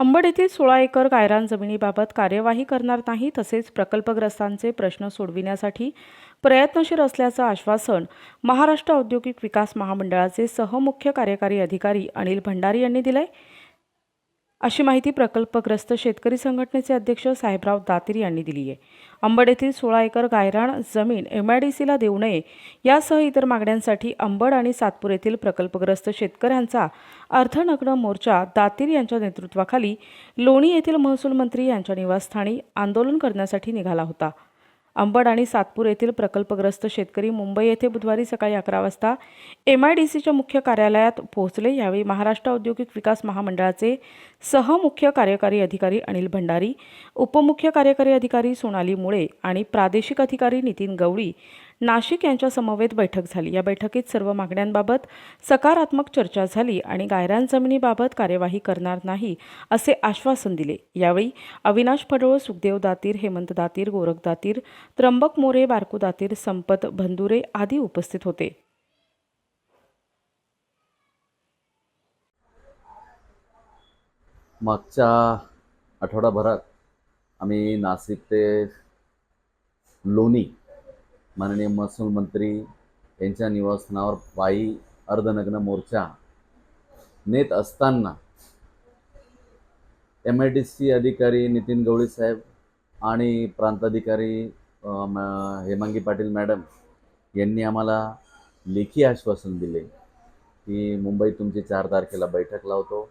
अंबड येथील सोळा एकर गायरान जमिनीबाबत कार्यवाही करणार नाही तसेच प्रकल्पग्रस्तांचे प्रश्न सोडविण्यासाठी प्रयत्नशील असल्याचं आश्वासन महाराष्ट्र औद्योगिक विकास महामंडळाचे सहमुख्य कार्यकारी अधिकारी अनिल भंडारी यांनी दिलंय. अशी माहिती प्रकल्पग्रस्त शेतकरी संघटनेचे अध्यक्ष साहेबराव दातीर यांनी दिली आहे. अंबड येथील सोळा एकर गायराण जमीन एम आय डी सीला देऊ नये यासह इतर मागण्यांसाठी अंबड आणि सातपूर येथील प्रकल्पग्रस्त शेतकऱ्यांचा अर्थनग्न मोर्चा दातीर यांच्या नेतृत्वाखाली लोणी येथील महसूल मंत्री यांच्या निवासस्थानी आंदोलन करण्यासाठी निघाला होता. अंबड आणि सातपूर येथील प्रकल्पग्रस्त शेतकरी मुंबई येथे बुधवारी सकाळी अकरा वाजता एम आय डी सीच्या मुख्य कार्यालयात पोहोचले. यावेळी महाराष्ट्र औद्योगिक विकास महामंडळाचे सहमुख्य कार्यकारी अधिकारी अनिल भंडारी उपमुख्य कार्यकारी अधिकारी सोनाली मुळे आणि प्रादेशिक अधिकारी नितीन गवळी नाशिक यांच्या समवेत बैठक झाली. या बैठकीत सर्व मागण्यांबाबत सकारात्मक चर्चा झाली आणि गायरान जमिनीबाबत कार्यवाही करणार नाही असे आश्वासन दिले. यावेळी अविनाश फडोळ सुखदेव दातीर हेमंत दातीर गोरख दातीर त्र्यंबक मोरे बारकू दातीर संपत भंदुरे आदी उपस्थित होते. मागच्या आठवडाभरात आम्ही नाशिक ते लोणी माननीय महसूल मंत्री यांच्या निवासस्थानावर पायी अर्धनग्न मोर्चा नेत असताना एम आय डी सी अधिकारी नितीन गवळी साहेब आणि प्रांताधिकारी हेमांगी पाटील मॅडम यांनी आम्हाला लेखी आश्वासन दिले की मुंबईत तुमची चार तारखेला बैठक लावतो.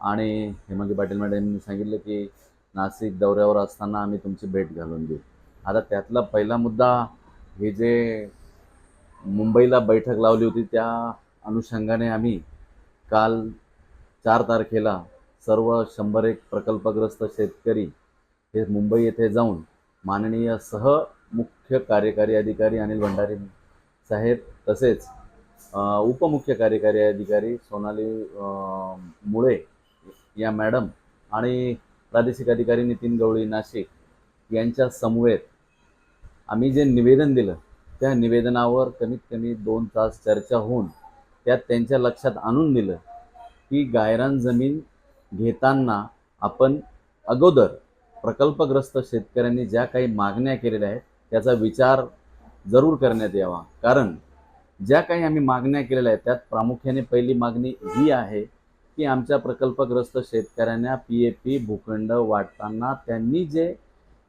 आणि हेमांगी पाटील मॅडम यांनी सांगितलं की नाशिक दौऱ्यावर असताना आम्ही तुमची भेट घालून देऊ. आता त्यातला पहिला मुद्दा हे जे मुंबईला बैठक लावली होती त्या अनुषंगाने आम्ही काल चार तारखेला सर्व शंभर एक प्रकल्पग्रस्त शेतकरी हे मुंबई येथे जाऊन माननीय सह मुख्य कार्यकारी अधिकारी अनिल भंडारी साहेब तसेच उपमुख्य कार्यकारी अधिकारी सोनाली मुळे या मॅडम आणि प्रादेशिक अधिकारी नितीन गवळी नाशिक यांच्या समवेत आम्ही जे निवेदन दिलं त्या निवेदनावर कमीत कमी दोन तास चर्चा होऊन त्यात त्यांच्या लक्षात आणून दिलं की गायरान जमीन घेताना आपण अगोदर प्रकल्पग्रस्त शेतकऱ्यांनी ज्या काही मागण्या केलेल्या आहेत त्याचा विचार जरूर करण्यात यावा. कारण ज्या काही आम्ही मागण्या केलेल्या आहेत त्यात प्रामुख्याने पहिली मागणी ही आहे की आमच्या प्रकल्पग्रस्त शेतकऱ्यांना पी ए पी भूखंड वाटताना त्यांनी जे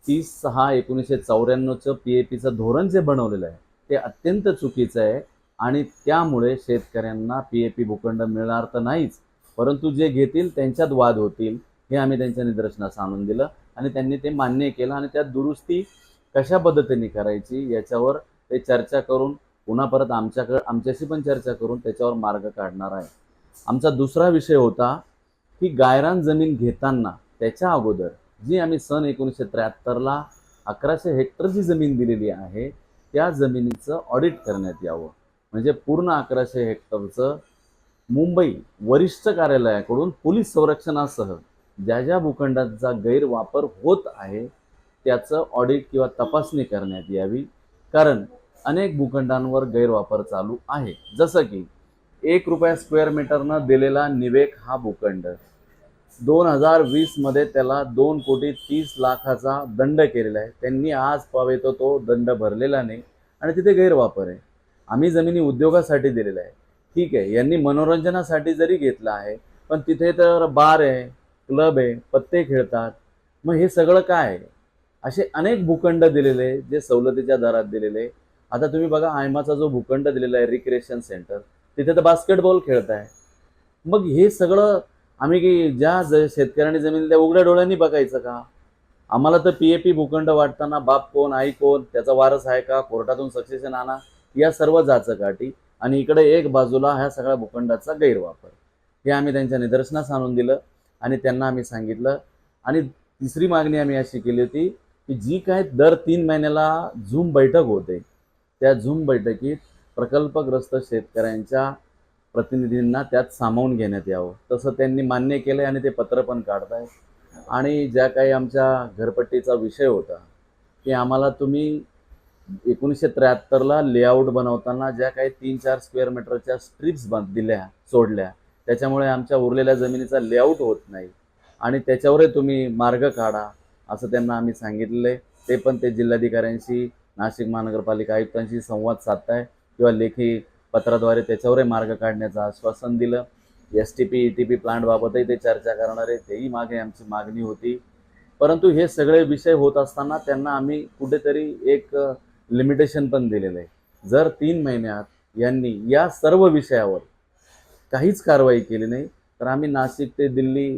तीस सहा एकोणीसशे चौऱ्याण्णवचं पी ए पीचं धोरण जे बनवलेलं आहे ते अत्यंत चुकीचं आहे आणि त्यामुळे शेतकऱ्यांना पी ए पी भूखंड मिळणार तर नाहीच परंतु जे घेतील त्यांच्यात वाद होतील हे आम्ही त्यांच्या निदर्शनास आणून दिलं आणि त्यांनी ते मान्य केलं आणि त्यात दुरुस्ती कशा पद्धतीने करायची याच्यावर ते चर्चा करून पुन्हा परत आमच्याकडे आमच्याशी पण चर्चा करून त्याच्यावर मार्ग काढणार आहे. आमचा दुसरा विषय होता की गायरान जमीन घेताना त्याच्या अगोदर जी आम्ही सन एकोणीसशे त्र्याहत्तरला अकराशे हेक्टरची जमीन दिलेली आहे त्या जमिनीचं ऑडिट करण्यात यावं. म्हणजे पूर्ण अकराशे हेक्टरचं मुंबई वरिष्ठ कार्यालयाकडून पोलीस संरक्षणासह ज्या ज्या भूखंडाचा गैरवापर होत आहे त्याचं ऑडिट किंवा तपासणी करण्यात यावी. कारण अनेक भूखंडांवर गैरवापर चालू आहे. जसं की एक रुपया स्क्वेअर मीटरनं दिलेला निवेक हा भूखंड. दोन हजार वीसमध्ये त्याला दोन कोटी तीस लाखाचा दंड केलेला आहे. त्यांनी आज पावे तो दंड भरलेला नाही आणि तिथे गैरवापर आहे. आम्ही जमिनी उद्योगासाठी दिलेला आहे ठीक आहे यांनी मनोरंजनासाठी जरी घेतला आहे पण तिथे तर बार आहे क्लब आहे पत्ते खेळतात. मग हे सगळं काय आहे? असे अनेक भूखंड दिलेले जे सवलतीच्या दरात दिलेले आता तुम्ही बघा आयमाचा जो भूखंड दिलेला आहे रिक्रिएशन सेंटर तिथे तर बास्केटबॉल खेळताय. मग हे सगळं आम्ही की ज्या ज शेतकऱ्यांनी जमीन त्या उघड्या डोळ्यांनी बघायचं का? आम्हाला तर पी ए पी भूखंड वाटताना बाप कोण आई कोण त्याचा वारस आहे का? कोर्टातून सक्सेशन आणा या सर्व जाचं काठी आणि इकडे एक बाजूला ह्या सगळ्या भूखंडाचा गैरवापर. हे आम्ही त्यांच्या निदर्शनास आणून दिलं आणि त्यांना आम्ही सांगितलं. आणि तिसरी मागणी आम्ही अशी केली होती की जी काय दर तीन महिन्याला झूम बैठक होते. त्या झूम बैठकीत प्रकल्पग्रस्त शेतकऱ्यांच्या प्रतिनिधींना त्यात सामावून घेण्यात यावं. तसं त्यांनी मान्य केलं आहे आणि ते पत्र पण काढताय आणि ज्या काही आमच्या घरपट्टीचा विषय होता की आम्हाला तुम्ही एकोणीसशे त्र्याहत्तरला लेआउट बनवताना ज्या काही तीन चार स्क्वेअर मीटरच्या स्ट्रिप्स बांध दिल्या सोडल्या त्याच्यामुळे आमच्या उरलेल्या जमिनीचा लेआउट होत नाही. आणि त्याच्यावरही तुम्ही मार्ग काढा असं त्यांना आम्ही सांगितलेलं आहे ते पण ते जिल्हाधिकाऱ्यांशी नाशिक महानगरपालिका आयुक्तांशी संवाद साधताय किंवा लेखी पत्राद्वारे त्याच्यावरही मार्ग काढण्याचं आश्वासन दिलं. S T P E T P प्लांटबाबतही ते चर्चा करणार आहे तेही मागे आमची मागणी होती. परंतु हे सगळे विषय होत असताना त्यांना आम्ही कुठेतरी एक लिमिटेशन पण दिलेलं आहे. जर तीन महिन्यात यांनी या सर्व विषयावर काहीच कारवाई केली नाही तर आम्ही नाशिक ते दिल्ली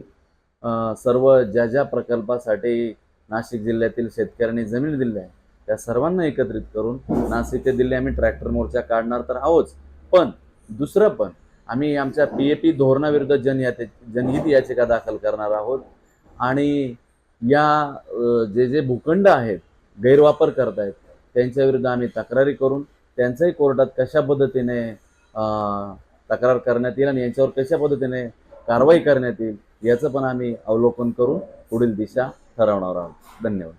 सर्व ज्या ज्या प्रकल्पासाठी नाशिक जिल्ह्यातील शेतकऱ्यांनी जमीन दिली आहे त्या सर्वांना एकत्रित करून नाशिक ते दिल्ली आम्ही ट्रॅक्टर मोर्चा काढणार तर आहोत पण दुसरं पण आम्ही आमच्या पी ए पी धोरणाविरुद्ध जनयाते जनहित याचिका दाखल करणार आहोत. आणि या जे जे भूखंड आहेत गैरवापर करत आहेत त्यांच्याविरुद्ध आम्ही तक्रारी करून त्यांचंही कोर्टात कशा पद्धतीने तक्रार करण्यात येईल आणि यांच्यावर कशा पद्धतीने कारवाई करण्यात येईल याचं पण आम्ही अवलोकन करून पुढील दिशा ठरवणार आहोत. धन्यवाद.